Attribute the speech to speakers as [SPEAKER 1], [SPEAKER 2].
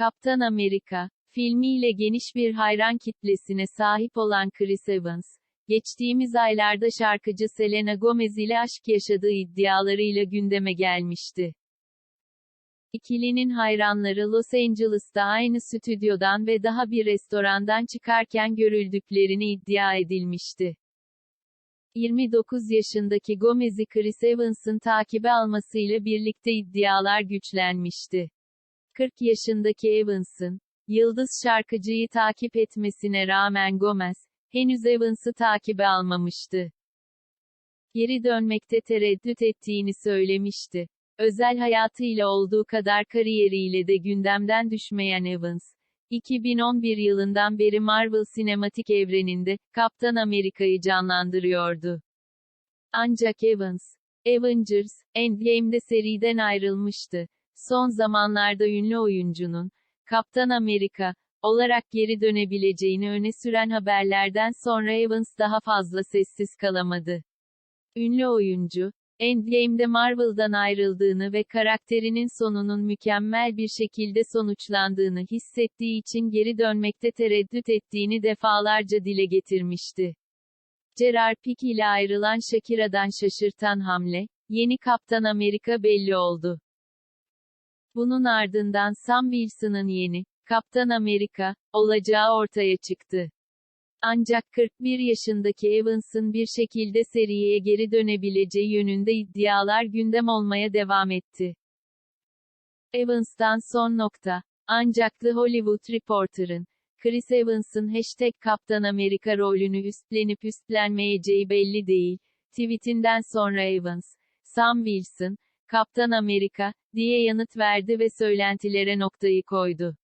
[SPEAKER 1] Kaptan Amerika, filmiyle geniş bir hayran kitlesine sahip olan Chris Evans, geçtiğimiz aylarda şarkıcı Selena Gomez ile aşk yaşadığı iddialarıyla gündeme gelmişti. İkilinin hayranları Los Angeles'ta aynı stüdyodan ve daha bir restorandan çıkarken görüldüklerini iddia edilmişti. 29 yaşındaki Gomez'i Chris Evans'ın takibe almasıyla birlikte iddialar güçlenmişti. 40 yaşındaki Evans'ın, yıldız şarkıcıyı takip etmesine rağmen Gomez, henüz Evans'ı takibe almamıştı. Geri dönmekte tereddüt ettiğini söylemişti. Özel hayatıyla olduğu kadar kariyeriyle de gündemden düşmeyen Evans, 2011 yılından beri Marvel sinematik evreninde, Kaptan Amerika'yı canlandırıyordu. Ancak Evans, Avengers, Endgame'de seriden ayrılmıştı. Son zamanlarda ünlü oyuncunun, Kaptan Amerika, olarak geri dönebileceğini öne süren haberlerden sonra Evans daha fazla sessiz kalamadı. Ünlü oyuncu, Endgame'de Marvel'dan ayrıldığını ve karakterinin sonunun mükemmel bir şekilde sonuçlandığını hissettiği için geri dönmekte tereddüt ettiğini defalarca dile getirmişti. Gerard Pique ile ayrılan Shakira'dan şaşırtan hamle, yeni Kaptan Amerika belli oldu. Bunun ardından Sam Wilson'ın yeni, Kaptan Amerika, olacağı ortaya çıktı. Ancak 41 yaşındaki Evans'ın bir şekilde seriye geri dönebileceği yönünde iddialar gündem olmaya devam etti. Evans'tan son nokta. Ancak The Hollywood Reporter'ın, Chris Evans'ın hashtag Kaptan Amerika rolünü üstlenip üstlenmeyeceği belli değil, tweetinden sonra Evans, Sam Wilson, Kaptan Amerika, diye yanıt verdi ve söylentilere noktayı koydu.